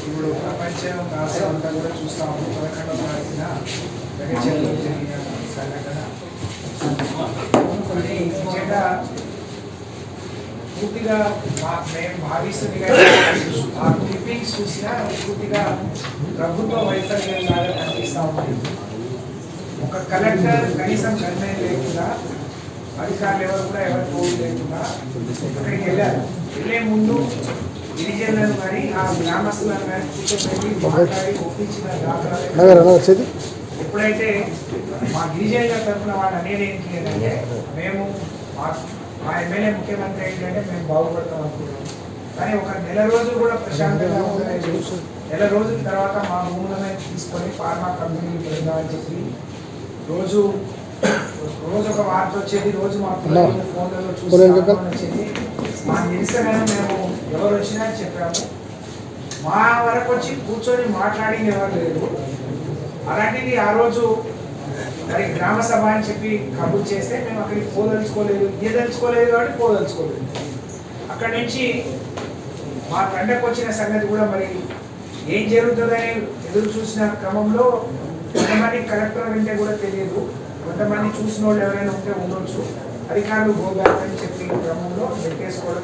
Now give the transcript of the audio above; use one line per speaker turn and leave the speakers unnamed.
ఇప్పుడు ప్రపంచం రాష్ట్రం అంతా కూడా చూస్తా ఉన్నాం పదకొండవ తారీఖున జగిత్యాలలో జరిగిన సంఘటన అది నిజంగా పూర్తిగా మా- మేము భావిస్తుంది కానీ ఆ క్లిప్పింగ్స్ చూసినా పూర్తిగా ప్రభుత్వ వైఫల్యం లాగా కనిపిస్తా ఉంది. ఒక కలెక్టర్ కనీసం కన్వెన్ లేకుండా అధికారులు ఎవరు కూడా ఎవరు పోటీ లేకుండా అక్కడికి వెళ్ళారు. వెళ్ళే ముందు గిరిజనులను కానీ ఆ గ్రామస్తులను కానీ కూర్చోబెట్టి మాట్లాడి ఒప్పించిన దాఖలాలు ఎప్పుడైతే మా గిరిజనుల తరఫున వాళ్ళు అనేది ఏంటి అంటే మేము మా ఎమ్మెల్యే ముఖ్యమంత్రి ఏంటంటే మేము బాగుపడతాం అనుకున్నాం కానీ ఒక నెల రోజులు కూడా ప్రశాంతంగా ఉండలేదు నెల రోజుల తర్వాత మా భూములను తీసుకొని ఫార్మా కంపెనీకి వెళ్దామని చెప్పి రోజు రోజు ఒక వార్త వచ్చేది రోజు మా పిల్లలు ఫోన్లలో చూసి వచ్చేది. మా నిరసన మేము ఎవరు వచ్చినా చెప్పాము. మా వరకు వచ్చి కూర్చొని మాట్లాడింది ఎవరు లేదు అలాంటిది ఆ రోజు మరి గ్రామ సభ అని చెప్పి కబుర్ చేస్తే మేము అక్కడికి పోదలుచుకోలేదు ఇయ్యదలుచుకోలేదు కాబట్టి పోదలుచుకోలేదు. అక్కడి నుంచి మా తండకు వచ్చిన సంగతి కూడా మరి ఏం జరుగుతుందని ఎదురు చూసిన క్రమంలో కొంతమంది కలెక్టర్ అంటే కూడా తెలియదు. కొంతమంది చూసిన వాళ్ళు ఎవరైనా ఉంటే ఉండొచ్చు. అధికారులు గోబ్యాక్ అని చెప్పి క్రమంలో పెట్టేసుకోవడం